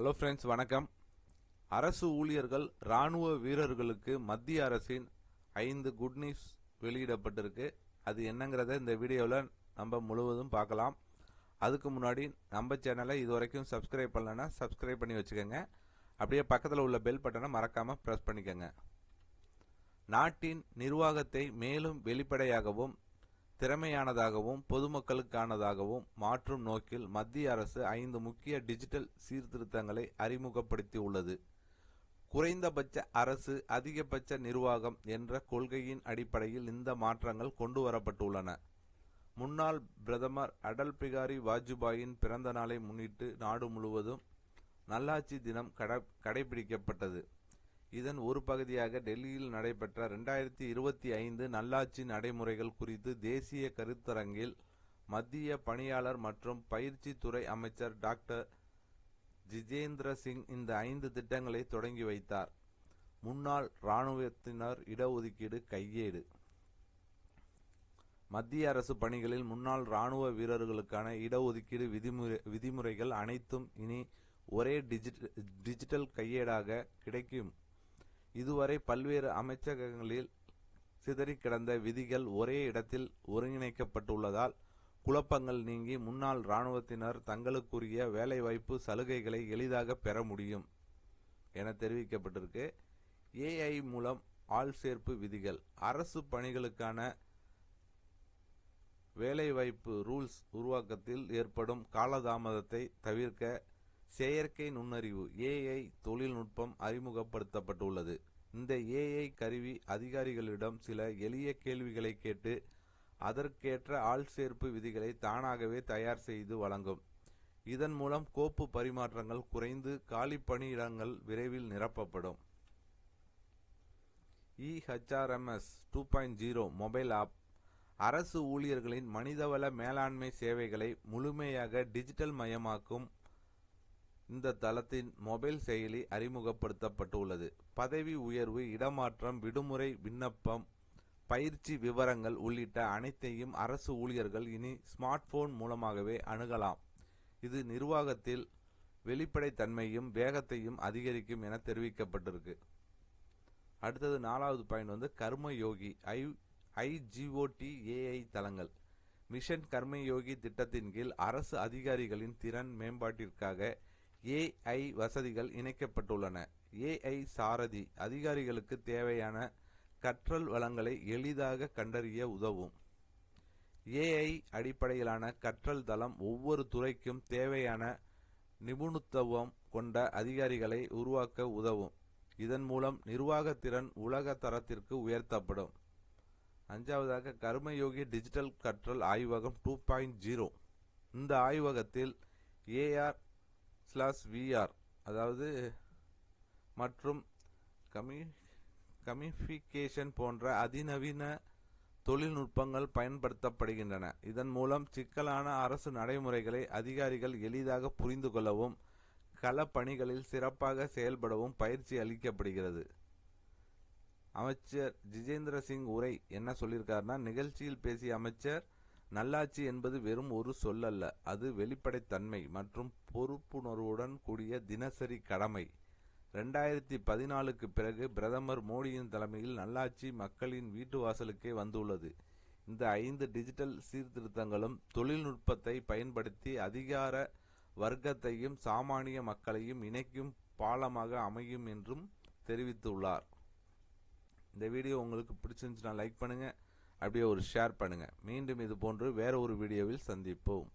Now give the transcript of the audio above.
Hello friends வணக்கம். அரசு ஊழியர்கள் ராணுவ வீரர்களுக்கு மத்திய அரசின் ஐந்து குட் நியூஸ் வெளியிடப்பட்டிருக்கு. அது என்னங்கிறத இந்த வீடியோவில் நம்ம முழுவதும் பார்க்கலாம். அதுக்கு முன்னாடி நம்ம சேனலை இது வரைக்கும் சப்ஸ்கிரைப் பண்ணலன்னா சப்ஸ்கிரைப் பண்ணி வச்சுக்கோங்க. அப்படியே பக்கத்தில் உள்ள பெல் பட்டனை மறக்காமல் ப்ரெஸ் பண்ணிக்கோங்க. நாட்டின் நிர்வாகத்தை மேலும் வெளிப்படையாகவும் திறமையானதாகவும் பொதுமக்களுக்கானதாகவும் மாற்றும் நோக்கில் மத்திய அரசு ஐந்து முக்கிய டிஜிட்டல் சீர்திருத்தங்களை அறிமுகப்படுத்தியுள்ளது. குறைந்தபட்ச அரசு அதிகபட்ச நிர்வாகம் என்ற கொள்கையின் அடிப்படையில் இந்த மாற்றங்கள் கொண்டு வரப்பட்டுள்ளன முன்னாள் பிரதமர் அடல் பிகாரி வாஜ்பாயின் பிறந்த நாளை முன்னிட்டு நாடு முழுவதும் நல்லாட்சி தினம் கட கடைபிடிக்கப்பட்டது. இதன் ஒரு பகுதியாக டெல்லியில் நடைபெற்ற இரண்டாயிரத்தி இருபத்தி ஐந்து நல்லாட்சி நடைமுறைகள் குறித்து தேசிய கருத்தரங்கில் மத்திய பணியாளர் மற்றும் பயிற்சி துறை அமைச்சர் டாக்டர் ஜிதேந்திர சிங் இந்த ஐந்து திட்டங்களை தொடங்கி வைத்தார். முன்னாள் இராணுவத்தினர் இடஒதுக்கீடு கையேடு. மத்திய அரசு பணிகளில் முன்னாள் இராணுவ வீரர்களுக்கான இடஒதுக்கீடு விதிமுறை விதிமுறைகள் அனைத்தும் இனி ஒரே டிஜிட்டல் டிஜிட்டல் கையேடாக கிடைக்கும். இதுவரை பல்வேறு அமைச்சகங்களில் சிதறி கிடந்த விதிகள் ஒரே இடத்தில் ஒருங்கிணைக்கப்பட்டுள்ளதால் குழப்பங்கள் நீங்கி முன்னாள் இராணுவத்தினர் தங்களுக்குரிய வேலைவாய்ப்பு சலுகைகளை எளிதாக பெற முடியும் என தெரிவிக்கப்பட்டிருக்கு. ஏஐ மூலம் ஆள் சேர்ப்பு விதிகள். அரசு பணிகளுக்கான வேலைவாய்ப்பு ரூல்ஸ் உருவாக்கத்தில் ஏற்படும் காலதாமதத்தை தவிர்க்க செயற்கை நுண்ணறிவு ஏஐ தொழில்நுட்பம் அறிமுகப்படுத்தப்பட்டுள்ளது. இந்த ஏஐ கருவி அதிகாரிகளிடம் சில எளிய கேள்விகளை கேட்டு அதற்கேற்ற ஆள் சேர்ப்பு விதிகளை தானாகவே தயார் செய்து வழங்கும். இதன் மூலம் கோப்பு பரிமாற்றங்கள் குறைந்து காலி பணியிடங்கள் விரைவில் நிரப்பப்படும். EHRMS two point zero mobile app அரசு ஊழியர்களின் மனிதவள மேலாண்மை சேவைகளை முழுமையாக டிஜிட்டல் மயமாக்கும் இந்த தளத்தின் மொபைல் செயலி அறிமுகப்படுத்தப்பட்டுள்ளது. பதவி உயர்வு இடமாற்றம் விடுமுறை விண்ணப்பம் பயிற்சி விவரங்கள் உள்ளிட்ட அனைத்தையும் அரசு ஊழியர்கள் இனி ஸ்மார்ட் போன் மூலமாகவே அணுகலாம். இது நிர்வாகத்தில் வெளிப்படைத்தன்மையும் வேகத்தையும் அதிகரிக்கும் என தெரிவிக்கப்பட்டிருக்கு. அடுத்தது நாலாவது பாயிண்ட் வந்து Karma Yogi I iGOT AI தளங்கள். மிஷன் கர்மயோகி திட்டத்தின் கீழ் அரசு அதிகாரிகளின் திறன் மேம்பாட்டிற்காக ஏஐ வசதிகள் இணைக்கப்பட்டுள்ளன. ஏஐ சாரதி அதிகாரிகளுக்கு தேவையான கற்றல் வளங்களை எளிதாக கண்டறிய உதவும். ஏஐ அடிப்படையிலான கற்றல் தளம் ஒவ்வொரு துறைக்கும் தேவையான நிபுணத்துவம் கொண்ட அதிகாரிகளை உருவாக்க உதவும். இதன் மூலம் நிர்வாகத்திறன் உலக தரத்திற்கு உயர்த்தப்படும். அஞ்சாவதாக கர்மயோகி டிஜிட்டல் கற்றல் ஆய்வகம் டூ பாயிண்ட் ஜீரோ இந்த ஆய்வகத்தில் ஏஆர் ஸ்லாஸ் விஆர் அதாவது மற்றும் கமி கமிஃபிகேஷன் போன்ற அதிநவீன தொழில்நுட்பங்கள் பயன்படுத்தப்படுகின்றன. இதன் மூலம் சிக்கலான அரசு நடைமுறைகளை அதிகாரிகள் எளிதாக புரிந்து கொள்ளவும் கள பணிகளில் சிறப்பாக செயல்படவும் பயிற்சி அளிக்கப்படுகிறது. அமைச்சர் ஜிஜேந்திர சிங் உரை என்ன சொல்லியிருக்காருன்னா நிகழ்ச்சியில் பேசிய அமைச்சர் நல்லாட்சி என்பது வெறும் ஒரு சொல்லல்ல. அது வெளிப்படைத்தன்மை மற்றும் பொறுப்புணர்வுடன் கூடிய தினசரி கடமை. ரெண்டாயிரத்தி பதினாலுக்கு பிறகு பிரதமர் மோடியின் தலைமையில் நல்லாட்சி மக்களின் வீட்டு வாசலுக்கே வந்துள்ளது. இந்த ஐந்து டிஜிட்டல் சீர்திருத்தங்களும் தொழில்நுட்பத்தை பயன்படுத்தி அதிகார வர்க்கத்தையும் சாமானிய மக்களையும் இணைக்கும் பாலமாக அமையும் என்றும் தெரிவித்துள்ளார். இந்த வீடியோ உங்களுக்கு பிடிச்சிருந்துச்சுன்னா லைக் பண்ணுங்கள் அப்படியே ஒரு ஷேர் பண்ணுங்கள் மீண்டும் இது போன்று வேற ஒரு வீடியோவில் சந்திப்போம்.